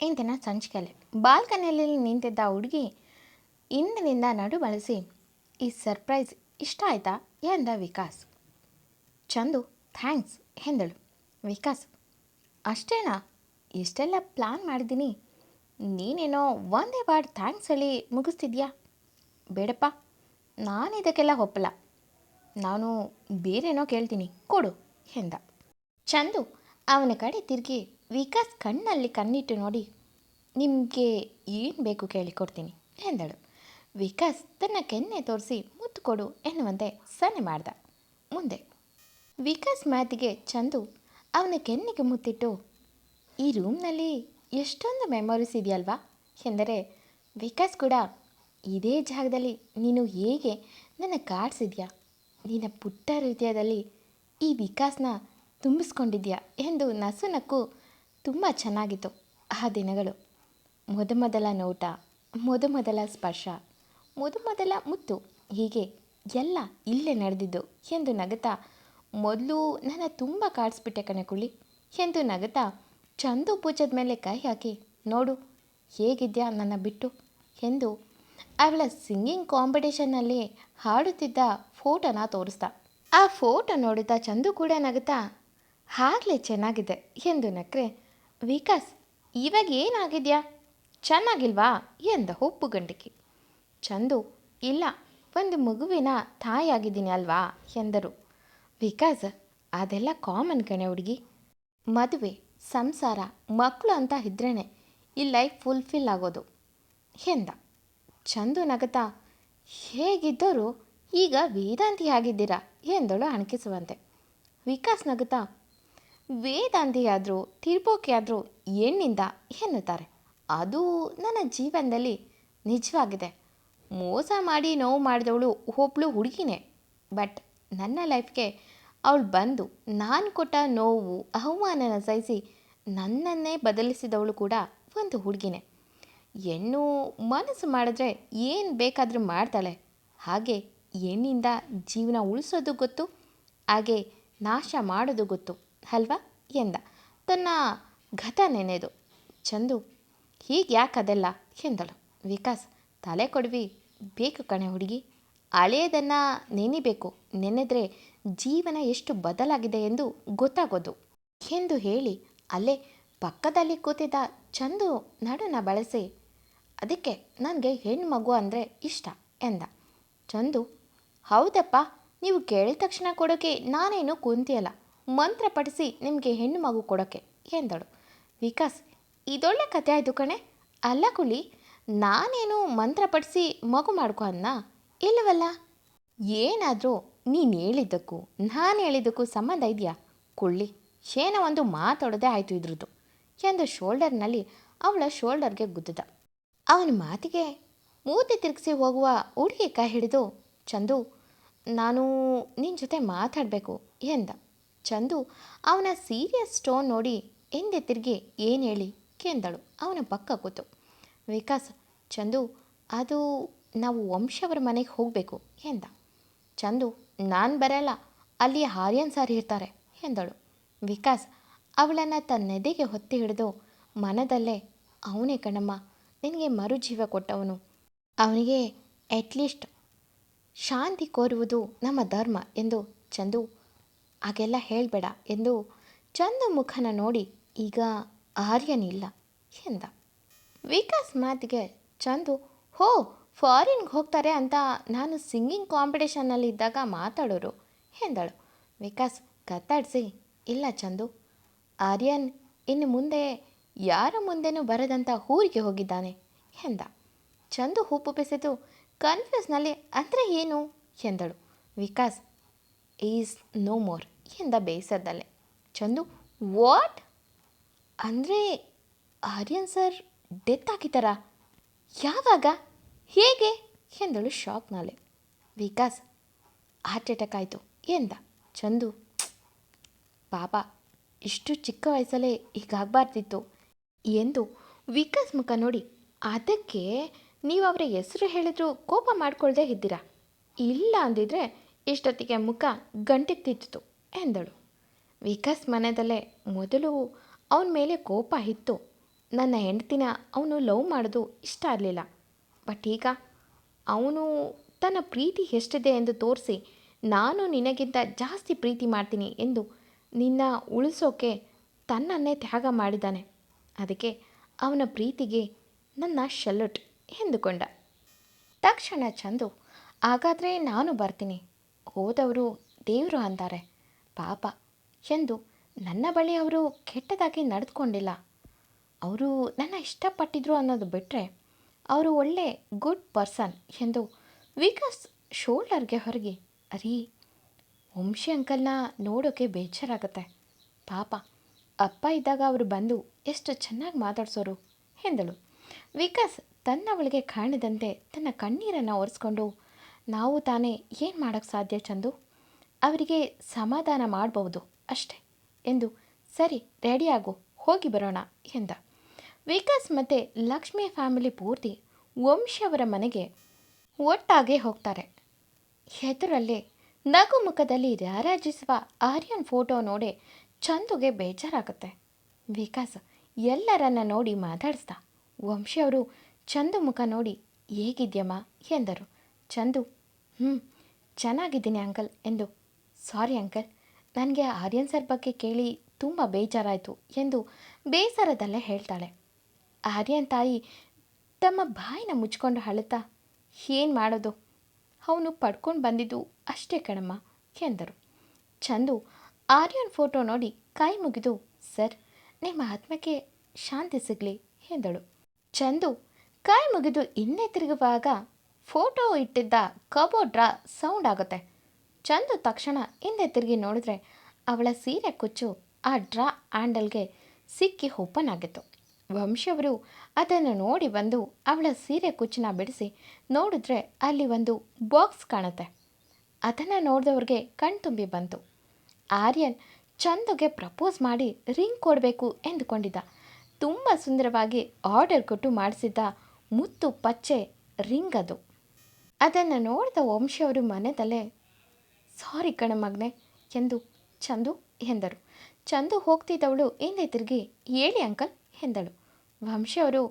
ಇಂದಿನ ಸಂಚಿಕೆಯಲ್ಲಿ. ಬಾಲ್ಕನಿಯಲ್ಲಿ ನಿಂತಿದ್ದ ಹುಡುಗಿ ಇಂದಿನಿಂದ ನಡು ಬಳಸಿ, ಈ ಸರ್ಪ್ರೈಸ್ ಇಷ್ಟ ಆಯ್ತಾ? ಎಂದ ವಿಕಾಸ್. ಚಂದು, ಥ್ಯಾಂಕ್ಸ್, ಎಂದಳು. ವಿಕಾಸ್, ಅಷ್ಟೇನಾ? ಇಷ್ಟೆಲ್ಲ ಪ್ಲ್ಯಾನ್ ಮಾಡಿದ್ದೀನಿ. ನೀನೇನೋ ಒಂದೇ ಬಾರ್ಡ್ ಥ್ಯಾಂಕ್ಸ್ ಹೇಳಿ ಮುಗಿಸ್ತಿದ್ಯಾ? ಬೇಡಪ್ಪ, ನಾನು ಇದಕ್ಕೆಲ್ಲ ಒಪ್ಪಲ್ಲ. ನಾನು ಬೇರೇನೋ ಕೇಳ್ತೀನಿ, ಕೊಡು, ಎಂದ. ಚಂದು ಅವನ ಕಡೆ ತಿರುಗಿ ವಿಕಾಸ್ ಕಣ್ಣಲ್ಲಿ ಕಣ್ಣಿಟ್ಟು ನೋಡಿ ನಿಮಗೆ ಏನು ಬೇಕು ಕೇಳಿಕೊಡ್ತೀನಿ ಎಂದಳು. ವಿಕಾಸ್ ತನ್ನ ಕೆನ್ನೆ ತೋರಿಸಿ ಮುತ್ತು ಕೊಡು ಎನ್ನುವಂತೆ ಸನ್ನೆ ಮಾಡ್ದ. ಮುಂದೆ, ವಿಕಾಸ್ ಮಾತಿಗೆ ಚಂದು ಅವನ ಕೆನ್ನೆಗೆ ಮುತ್ತಿಟ್ಟು, ಈ ರೂಮ್ನಲ್ಲಿ ಎಷ್ಟೊಂದು ಮೆಮೊರೀಸ್ ಇದೆಯಲ್ವಾ? ಎಂದರೆ, ವಿಕಾಸ್ ಕೂಡ ಇದೇ ಜಾಗದಲ್ಲಿ ನೀನು ಹೇಗೆ ನನ್ನ ಕಾಡ್ಸಿದ್ಯಾ ನಿನ್ನ ಪುಟ್ಟ ಹೃದಯದಲ್ಲಿ ಈ ವಿಕಾಸ್ನ ತುಂಬಿಸ್ಕೊಂಡಿದ್ಯಾ? ಎಂದು ನಸು ನಕ್ಕು ತುಂಬ ಚೆನ್ನಾಗಿತ್ತು ಆ ದಿನಗಳು. ಮೊದಮೊದಲ ನೋಟ, ಮೊದಮೊದಲ ಸ್ಪರ್ಶ, ಮೊದಮೊದಲ ಮುತ್ತು. ಹೀಗೆ ಎಲ್ಲ ಇಲ್ಲೇ ನಡೆದಿದ್ದು ಎಂದು ನಗುತ್ತಾ ಮೊದಲು ನನ್ನ ತುಂಬ ಕಾಡಿಸ್ಬಿಟ್ಟೆ ಕಣೆ ಕುಳಿ ಎಂದು ನಗುತ್ತಾ ಚಂದು ಪೂಜದ ಮೇಲೆ ಕೈ ಹಾಕಿ, ನೋಡು, ಹೇಗಿದ್ಯಾ ನನ್ನ ಬಿಟ್ಟು ಎಂದು ಅವಳ ಸಿಂಗಿಂಗ್ ಕಾಂಪಿಟೇಷನ್ನಲ್ಲಿ ಹಾಡುತ್ತಿದ್ದ ಫೋಟೋನ ತೋರಿಸ್ದ. ಆ ಫೋಟೋ ನೋಡುತ್ತಾ ಚಂದು ಕೂಡ ನಗುತ್ತಾ ಆಗಲೇ ಚೆನ್ನಾಗಿದೆ ಎಂದು ನಕ್ರೆ, ವಿಕಾಸ್, ಇವಾಗ ಏನಾಗಿದ್ಯಾ? ಚೆನ್ನಾಗಿಲ್ವಾ ಎಂದ ಹೊಪ್ಪು ಗಂಡಿಕೆ. ಚಂದು, ಇಲ್ಲ, ಒಂದು ಮಗುವಿನ ತಾಯಿಯಾಗಿದ್ದೀನಿ ಅಲ್ವಾ ಎಂದರು. ಬಿಕಾಸ್ ಅದೆಲ್ಲ ಕಾಮನ್ ಕಣೆ ಹುಡುಗಿ. ಮದುವೆ, ಸಂಸಾರ ಮಕ್ಕಳು ಅಂತ ಇದ್ರೇ ಈ ಲೈಫ್ ಫುಲ್ಫಿಲ್ ಆಗೋದು ಎಂದ. ಚಂದು ನಗತ, ಹೇಗಿದ್ದರೂ ಈಗ ವೇದಾಂತಿ ಆಗಿದ್ದೀರಾ ಎಂದಳು ಅಣಕಿಸುವಂತೆ. ವಿಕಾಸ್ ನಗುತ್ತಾ ವೇದಾಂತಿಯಾದರೂ ತಿರ್ಬೋಕೆ ಆದರೂ ಹೆಣ್ಣಿಂದ ಎನ್ನುತ್ತಾರೆ. ಅದು ನನ್ನ ಜೀವನದಲ್ಲಿ ನಿಜವಾಗಿದೆ. ಮೋಸ ಮಾಡಿ ನೋವು ಮಾಡಿದವಳು ಒಬ್ಬಳು ಹುಡುಗಿನೇ. ಬಟ್ ನನ್ನ ಲೈಫ್ಗೆ ಅವಳು ಬಂದು ನಾನು ಕೊಟ್ಟ ನೋವು, ಅವಮಾನನ ಸಹಿಸಿ ನನ್ನನ್ನೇ ಬದಲಿಸಿದವಳು ಕೂಡ ಒಂದು ಹುಡುಗಿನೇ. ಹೆಣ್ಣು ಮನಸ್ಸು ಮಾಡಿದ್ರೆ ಏನು ಬೇಕಾದರೂ ಮಾಡ್ತಾಳೆ. ಹಾಗೆ ಹೆಣ್ಣಿಂದ ಜೀವನ ಉಳಿಸೋದು ಗೊತ್ತು, ಹಾಗೆ ನಾಶ ಮಾಡೋದು ಗೊತ್ತು, ಅಲ್ವಾ ಎಂದ. ತನ್ನ ಘಟ ನೆನೆದು ಚಂದು ಹೀಗೆ ಯಾಕೆ ಅದೆಲ್ಲ ಎಂದಳು. ವಿಕಾಸ್, ತಲೆ ಕೊಡ್ವಿ. ಬೇಕು ಕಣೆ ಹುಡುಗಿ. ಹಳೆಯದನ್ನು ನೆನಿಬೇಕು. ನೆನೆದ್ರೆ ಜೀವನ ಎಷ್ಟು ಬದಲಾಗಿದೆ ಎಂದು ಗೊತ್ತಾಗೋದು. ಎಂದು ಹೇಳಿ, ಅಲ್ಲೇ ಪಕ್ಕದಲ್ಲಿ ಕೂತಿದ್ದ ಚಂದು ನಡುನ ಬಳಸಿ, ಅದಕ್ಕೆ ನನಗೆ ಹೆಣ್ಣು ಮಗು ಅಂದರೆ ಇಷ್ಟ ಎಂದ. ಚಂದು, ಹೌದಪ್ಪ, ನೀವು ಕೇಳಿದ ತಕ್ಷಣ ಕೊಡೋಕೆ ನಾನೇನು ಕುಂತಿಯಲ್ಲ. ಮಂತ್ರ ಪಡಿಸಿ ನಿಮಗೆ ಹೆಣ್ಣು ಮಗು ಕೊಡೋಕ್ಕೆ ಎಂದಳು. ವಿಕಾಸ್ ಇದೊಳ್ಳೆ ಕತೆ ಆಯಿತು ಕಣೆ. ಅಲ್ಲ ಕುಳಿ ನಾನೇನು ಮಂತ್ರ ಪಡಿಸಿ ಮಗು ಮಾಡ್ಕೊ ಅನ್ನ ಇಲ್ಲವಲ್ಲ? ಏನಾದರೂ ನೀನು ಹೇಳಿದ್ದಕ್ಕೂ, ನಾನು ಹೇಳಿದ್ದಕ್ಕೂ ಸಂಬಂಧ ಇದೆಯಾ? ಕುಳ್ಳಿ, ಶೇನ ಒಂದು ಮಾತಾಡೋದೇ ಆಯಿತು ಇದ್ರದ್ದು ಎಂದು ಶೋಲ್ಡರ್ನಲ್ಲಿ ಅವಳ ಶೋಲ್ಡರ್ಗೆ ಗುದ್ದಿದ. ಅವನ ಮಾತಿಗೆ ಮೂತಿ ತಿರುಗಿಸಿ ಹೋಗುವ ಹುಡುಗಿ ಕೈ ಹಿಡಿದು, ಚಂದು, ನಾನು ನಿನ್ನ ಜೊತೆ ಮಾತಾಡಬೇಕು ಎಂದ. ಚಂದು ಅವನ ಸೀರಿಯಸ್ ಸ್ಟೋನ್ ನೋಡಿ ಹಿಂದೆ ತಿರುಗಿ ಏನು ಹೇಳಿ? ಕೆಂದಳು. ಅವನ ಪಕ್ಕ ಕೂತು, ವಿಕಾಸ್, ಚಂದು, ಅದು ನಾವು ವಂಶವರ ಮನೆಗೆ ಹೋಗಬೇಕು ಎಂದ. ಚಂದು, ನಾನು ಬರಲ್ಲ ಅಲ್ಲಿ ಆರ್ಯನ್ ಸಾರಿ ಇರ್ತಾರೆ ಎಂದಳು. ವಿಕಾಸ್, ಅವಳನ್ನು ತನ್ನೆದೆಗೆ ಹೊತ್ತಿ ಹಿಡಿದು ಮನದಲ್ಲೇ, ಅವನೇ ಕಣಮ್ಮ, ನಿನಗೆ ಮರುಜೀವ ಕೊಟ್ಟವನು. ಅವನಿಗೆ ಅಟ್ಲೀಸ್ಟ್ ಶಾಂತಿ ಕೋರುವುದು ನಮ್ಮ ಧರ್ಮ ಎಂದು ಚಂದು ಹಾಗೆಲ್ಲ ಹೇಳಬೇಡ ಎಂದು ಚಂದು ಮುಖನ ನೋಡಿ ಈಗ ಆರ್ಯನಿಲ್ಲ. ಎಂದ. ವಿಕಾಸ್ ಮಾತಿಗೆ ಚಂದು, ಹೋ, ಫಾರಿನ್ಗೆ ಹೋಗ್ತಾರೆ ಅಂತ ನಾನು ಸಿಂಗಿಂಗ್ ಕಾಂಪಿಟೇಷನ್ನಲ್ಲಿ ಇದ್ದಾಗ ಮಾತಾಡೋರು? ಎಂದಳು. ವಿಕಾಸ್ ಕತ್ತಾಡಿಸಿ ಇಲ್ಲ ಚಂದು, ಆರ್ಯನ್ ಇನ್ನು ಮುಂದೆ ಯಾರ ಮುಂದೆನೂ ಬರದಂಥ ಊರಿಗೆ ಹೋಗಿದ್ದಾನೆ. ಎಂದ. ಚಂದು ಹುಪ್ಪು ಬೆಸೆದು, ಕನ್ಫ್ಯೂಸ್ನಲ್ಲಿ ಅಂದರೆ ಏನು? ಎಂದಳು. ವಿಕಾಸ್, ಈಸ್ ನೋ ಮೋರ್, ಎಂದ ಬೇಸರದಲ್ಲೇ. ಚಂದು, ವಾಟ್? ಅಂದರೆ ಆರ್ಯನ್ ಸರ್ ಡೆತ್ ಆಗಿದ್ದಾರಾ? ಯಾವಾಗ? ಹೇಗೆ? ಎಂದಳು ಶಾಕ್ನಲ್ಲಿ ವಿಕಾಸ್ ಹಾರ್ಟ್ ಅಟ್ಯಾಕ್ ಆಯಿತು. ಎಂದ? ಚಂದು. ಪಾಪ, ಇಷ್ಟು ಚಿಕ್ಕ ವಯಸ್ಸಲ್ಲೇ ಹೀಗಾಗಬಾರ್ದಿತ್ತು ಎಂದು ವಿಕಾಸ್ ಮುಖ ನೋಡಿ, ಅದಕ್ಕೆ ನೀವು ಅವರ ಹೆಸರು ಹೇಳಿದ್ರು ಕೋಪ ಮಾಡಿಕೊಳ್ಳದೆ ಇದ್ದೀರಾ? ಇಲ್ಲ ಅಂದಿದ್ರೆ ಇಷ್ಟೊತ್ತಿಗೆ ಮುಖ ಗಂಟೆತ್ತಿತ್ತು ಎಂದಳು. ವಿಕಾಸ್ ಮನೆಯಲ್ಲೇ ಮೊದಲು ಅವನ ಮೇಲೆ ಕೋಪ ಇತ್ತು. ನನ್ನ ಹೆಂಡತಿನ ಅವನು ಲವ್ ಮಾಡೋದು ಇಷ್ಟ ಆಗಲಿಲ್ಲ. ಬಟ್ ಈಗ ಅವನು ತನ್ನ ಪ್ರೀತಿ ಎಷ್ಟಿದೆ ಎಂದು ತೋರಿಸಿ ನಾನು ನಿನಗಿಂತ ಜಾಸ್ತಿ ಪ್ರೀತಿ ಮಾಡ್ತೀನಿ ಎಂದು ನಿನ್ನ ಉಳಿಸೋಕೆ ತನ್ನನ್ನೇ ತ್ಯಾಗ ಮಾಡಿದ್ದಾನೆ. ಅದಕ್ಕೆ ಅವನ ಪ್ರೀತಿಗೆ ನನ್ನ ಶಲ್ಲುಟ್ ಎಂದುಕೊಂಡ. ತಕ್ಷಣ ಚಂದು, ಹಾಗಾದರೆ ನಾನು ಬರ್ತೀನಿ. ಹೋದವರು ದೇವರು ಅಂತಾರೆ. ಪಾಪ ಎಂದು ನನ್ನ ಬಳಿ ಅವರು ಕೆಟ್ಟದಾಗಿ ನಡೆದುಕೊಂಡಿಲ್ಲ. ಅವರು ನನ್ನ ಇಷ್ಟಪಟ್ಟಿದ್ರು ಅನ್ನೋದು ಬಿಟ್ಟರೆ ಅವರು ಒಳ್ಳೆ ಗುಡ್ ಪರ್ಸನ್ ಎಂದು ವಿಕಾಸ್ ಶೋಲ್ಡರ್ಗೆ ಹೊರಗೆ, ಅರೀ, ವಂಶಿ ಅಂಕಲ್ನ ನೋಡೋಕೆ ಬೇಜಾರಾಗತ್ತೆ. ಪಾಪ, ಅಪ್ಪ ಇದ್ದಾಗ ಅವರು ಬಂದು ಎಷ್ಟು ಚೆನ್ನಾಗಿ ಮಾತಾಡ್ಸೋರು? ಎಂದಳು. ವಿಕಾಸ್ ತನ್ನವಳಿಗೆ ಕಾಣದಂತೆ ತನ್ನ ಕಣ್ಣೀರನ್ನು ಒರೆಸ್ಕೊಂಡು, ನಾವು ತಾನೇ ಏನು ಮಾಡೋಕ್ಕೆ ಸಾಧ್ಯ ಚಂದು? ಅವರಿಗೆ ಸಮಾಧಾನ ಮಾಡಬಹುದು ಅಷ್ಟೆ. ಎಂದು ಸರಿ ರೆಡಿಯಾಗು ಹೋಗಿ ಬರೋಣ ಎಂದ. ವಿಕಾಸ್ ಮತ್ತು ಲಕ್ಷ್ಮಿ ಫ್ಯಾಮಿಲಿ ಪೂರ್ತಿ ವಂಶಿಯವರ ಮನೆಗೆ ಒಟ್ಟಾಗೆ ಹೋಗ್ತಾರೆ. ಎದುರಲ್ಲೇ ನಗು ಮುಖದಲ್ಲಿ ರಾರಾಜಿಸುವ ಆರ್ಯನ್ ಫೋಟೋ ನೋಡಿ ಚಂದುಗೆ ಬೇಜಾರಾಗುತ್ತೆ. ವಿಕಾಸ್ ಎಲ್ಲರನ್ನ ನೋಡಿ ಮಾತಾಡಿಸ್ದ. ವಂಶಿಯವರು ಚಂದು ಮುಖ ನೋಡಿ, ಹೇಗಿದ್ಯಮ್ಮ? ಎಂದರು. ಚಂದು ಹ್ಞೂ ಚೆನ್ನಾಗಿದ್ದೀನಿ ಅಂಕಲ್ ಎಂದು ಸಾರಿ ಅಂಕಲ್ ನನಗೆ ಆರ್ಯನ್ ಸರ್ ಬಗ್ಗೆ ಕೇಳಿ ತುಂಬ ಬೇಜಾರಾಯಿತು ಎಂದು ಬೇಸರದಲ್ಲೇ ಹೇಳ್ತಾಳೆ. ಆರ್ಯನ್ ತಾಯಿ ತಮ್ಮ ಬಾಯಿನ ಮುಚ್ಕೊಂಡು ಅಳುತ್ತಾ, ಏನು ಮಾಡೋದು? ಅವನು ಪಡ್ಕೊಂಡು ಬಂದಿದ್ದು ಅಷ್ಟೇ ಕಣಮ್ಮ, ಎಂದರು. ಚಂದು ಆರ್ಯನ್ ಫೋಟೋ ನೋಡಿ ಕೈ ಮುಗಿದು, ಸರ್, ನಿಮ್ಮ ಆತ್ಮಕ್ಕೆ ಶಾಂತಿ ಸಿಗಲಿ, ಎಂದಳು. ಚಂದು ಕೈ ಮುಗಿದು ಇನ್ನೇ ತಿರುಗುವಾಗ ಫೋಟೋ ಇಟ್ಟಿದ್ದ ಕಬೋರ್ಡ್ರ ಡ್ರಾ ಸೌಂಡ್ ಆಗುತ್ತೆ. ಚಂದು ತಕ್ಷಣ ಹಿಂದೆ ತಿರುಗಿ ನೋಡಿದ್ರೆ ಅವಳ ಸೀರೆ ಕುಚ್ಚು ಆ ಡ್ರಾ ಹ್ಯಾಂಡಲ್ಗೆ ಸಿಕ್ಕಿ ಓಪನ್ ಆಗಿತ್ತು. ವಂಶವರು ಅದನ್ನು ನೋಡಿ ಬಂದು ಅವಳ ಸೀರೆ ಕುಚ್ಚನ್ನ ಬಿಡಿಸಿ ನೋಡಿದ್ರೆ ಅಲ್ಲಿ ಒಂದು ಬಾಕ್ಸ್ ಕಾಣುತ್ತೆ. ಅದನ್ನು ನೋಡಿದವ್ರಿಗೆ ಕಣ್ತುಂಬಿ ಬಂತು. ಆರ್ಯನ್ ಚಂದುಗೆ ಪ್ರಪೋಸ್ ಮಾಡಿ ರಿಂಗ್ ಕೊಡಬೇಕು ಎಂದುಕೊಂಡಿದ್ದ. ತುಂಬ ಸುಂದರವಾಗಿ ಆರ್ಡರ್ ಕೊಟ್ಟು ಮಾಡಿಸಿದ್ದ ಮುತ್ತು ಪಚ್ಚೆ ರಿಂಗ್ ಅದು. ಅದನ್ನು ನೋಡಿದ ವಂಶಿಯವರು ಮನೆಯಲ್ಲೇ ಸಾರಿ ಕಣ ಮಗನೆ, ಎಂದು ಚಂದು ಎಂದರು. ಚಂದು ಹೋಗ್ತಿದ್ದವಳು ಹಿಂದೆ ತಿರುಗಿ ಹೇಳಿ ಅಂಕಲ್ ಎಂದಳು. ವಂಶಿಯವರು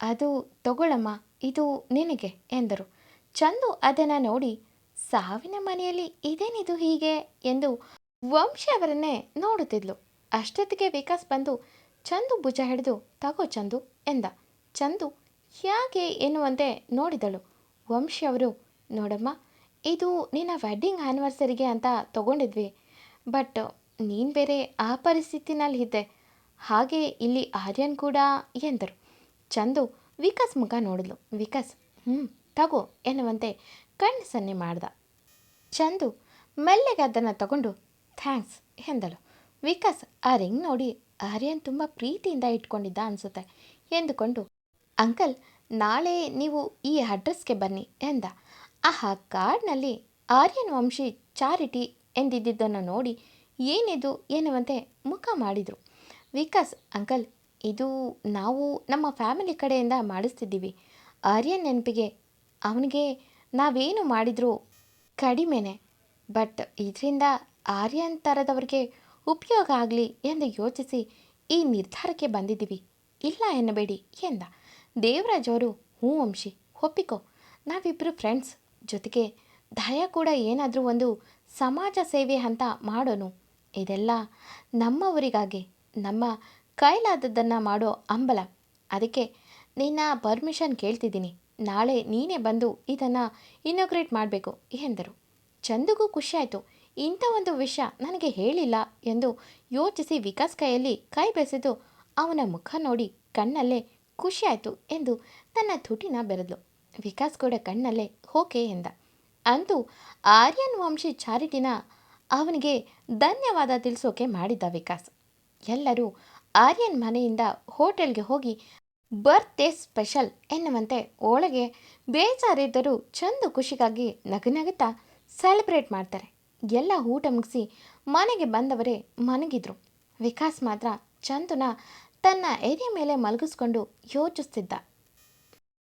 ಅದು ತಗೊಳ್ಳಮ್ಮ ಇದು ನಿನಗೆ ಎಂದರು. ಚಂದು ಅದನ್ನು ನೋಡಿ, ಸಾವಿನ ಮನೆಯಲ್ಲಿ ಇದೇನಿದು ಹೀಗೆ ಎಂದು ವಂಶಿ ಅವರನ್ನೇ ನೋಡುತ್ತಿದ್ಲು. ಅಷ್ಟೊತ್ತಿಗೆ ವಿಕಾಸ್ ಬಂದು, ಚಂದು ಭುಜ ಹಿಡಿದು, ತಗೋ ಚಂದು ಎಂದ. ಚಂದು ಹೇಗೆ ಎನ್ನುವಂತೆ ನೋಡಿದಳು. ವಂಶಿ ಅವರು, ನೋಡಮ್ಮ ಇದು ನಿನ್ನ ವೆಡ್ಡಿಂಗ್ ಆ್ಯನಿವರ್ಸರಿಗೆ ಅಂತ ತಗೊಂಡಿದ್ವಿ. ಬಟ್ ನೀನು ಬೇರೆ ಆ ಪರಿಸ್ಥಿತಿನಲ್ಲಿ ಇದ್ದೆ. ಹಾಗೆ ಇಲ್ಲಿ ಆರ್ಯನ್ ಕೂಡ ಎಂದರು. ಚಂದು, ವಿಕಾಸ್ ಮುಖ ನೋಡಿದ್ಲು. ವಿಕಾಸ್ ಹ್ಞೂ ತಗೋ ಎನ್ನುವಂತೆ ಕಣ್ಣು ಸನ್ನೆ ಮಾಡ್ದ. ಚಂದು ಮೆಲ್ಲೆಗೆ ಅದನ್ನು ತಗೊಂಡು ಥ್ಯಾಂಕ್ಸ್ ಎಂದಳು. ವಿಕಾಸ್ ಆ ರಿಂಗ್ ನೋಡಿ ಆರ್ಯನ್ ತುಂಬ ಪ್ರೀತಿಯಿಂದ ಇಟ್ಕೊಂಡಿದ್ದ ಅನಿಸುತ್ತೆ ಎಂದುಕೊಂಡು ಅಂಕಲ್ ನಾಳೆ ನೀವು ಈ ಅಡ್ರೆಸ್ಗೆ ಬನ್ನಿ, ಎಂದ. ಆಹಾ ಕಾರ್ಡ್ನಲ್ಲಿ ಆರ್ಯನ್ ವಂಶಿ ಚಾರಿಟಿ ಎಂದಿದ್ದನ್ನು ನೋಡಿ ಏನಿದು ಎನ್ನುವಂತೆ ಮುಖ ಮಾಡಿದರು. ವಿಕಾಸ್, ಅಂಕಲ್, ಇದು ನಾವು ನಮ್ಮ ಫ್ಯಾಮಿಲಿ ಕಡೆಯಿಂದ ಮಾಡಿಸ್ತಿದ್ದೀವಿ. ಆರ್ಯನ್ ನೆನಪಿಗೆ ಅವನಿಗೆ ನಾವೇನು ಮಾಡಿದರೂ ಕಡಿಮೆನೆ. ಬಟ್ ಇದರಿಂದ ಆರ್ಯನ್ ಥರದವ್ರಿಗೆ ಉಪಯೋಗ ಆಗಲಿ ಎಂದು ಯೋಚಿಸಿ ಈ ನಿರ್ಧಾರಕ್ಕೆ ಬಂದಿದ್ದೀವಿ. ಇಲ್ಲ ಎನ್ನಬೇಡಿ ಎಂದ. ದೇವರಾಜ್ ಅವರು, ಹ್ಞೂ ವಂಶಿ, ಒಪ್ಪಿಕೋ. ನಾವಿಬ್ಬರು ಫ್ರೆಂಡ್ಸ್ ಜೊತೆಗೆ ದಯ ಕೂಡ ಏನಾದರೂ ಒಂದು ಸಮಾಜ ಸೇವೆ ಅಂತ ಮಾಡೋನು. ಇದೆಲ್ಲ ನಮ್ಮವರಿಗಾಗಿ, ನಮ್ಮ ಕೈಲಾದದ್ದನ್ನು ಮಾಡೋ ಅಂಬಲ ಅದಕ್ಕೆ ನಿನ್ನ ಪರ್ಮಿಷನ್ ಕೇಳ್ತಿದ್ದೀನಿ. ನಾಳೆ ನೀನೇ ಬಂದು ಇದನ್ನು ಇನೋಗ್ರೇಟ್ ಮಾಡಬೇಕು ಎಂದರು. ಚಂದುಗೂ ಖುಷಿಯಾಯಿತು. ಇಂಥ ಒಂದು ವಿಷಯ ನನಗೆ ಹೇಳಿಲ್ಲ ಎಂದು ಯೋಚಿಸಿ ವಿಕಾಸ್ ಕೈಯಲ್ಲಿ ಕೈ ಬೆಸೆದು ಅವನ ಮುಖ ನೋಡಿ ಕಣ್ಣಲ್ಲೇ ಖುಷಿಯಾಯಿತು ಎಂದು ತನ್ನ ತುಟಿನ ಬೆರೆದ್ಲು. ವಿಕಾಸ್ ಕೂಡ ಕಣ್ಣಲ್ಲೇ ಓಕೆ ಎಂದ. ಅಂತೂ ಆರ್ಯನ್ ವಂಶಿ ಚಾರಿಟಿನ ಅವನಿಗೆ ಧನ್ಯವಾದ ತಿಳಿಸೋಕೆ ಮಾಡಿದ್ದ ವಿಕಾಸ್. ಎಲ್ಲರೂ ಆರ್ಯನ್ ಮನೆಯಿಂದ ಹೋಟೆಲ್ಗೆ ಹೋಗಿ ಬರ್ತ್ಡೇ ಸ್ಪೆಷಲ್ ಎನ್ನುವಂತೆ ಒಳಗೆ ಬೇಜಾರಿದ್ದರೂ ಚಂದು ಖುಷಿಗಾಗಿ ನಗುನಗುತ್ತಾ ಸೆಲೆಬ್ರೇಟ್ ಮಾಡ್ತಾರೆ. ಎಲ್ಲ ಊಟ ಮುಗಿಸಿ ಮನೆಗೆ ಬಂದವರೇ ಮನಗಿದ್ರು. ವಿಕಾಸ್ ಮಾತ್ರ ಚಂದುನ ತನ್ನ ಎದೆ ಮೇಲೆ ಮಲಗಿಸ್ಕೊಂಡು ಯೋಚಿಸ್ತಿದ್ದ.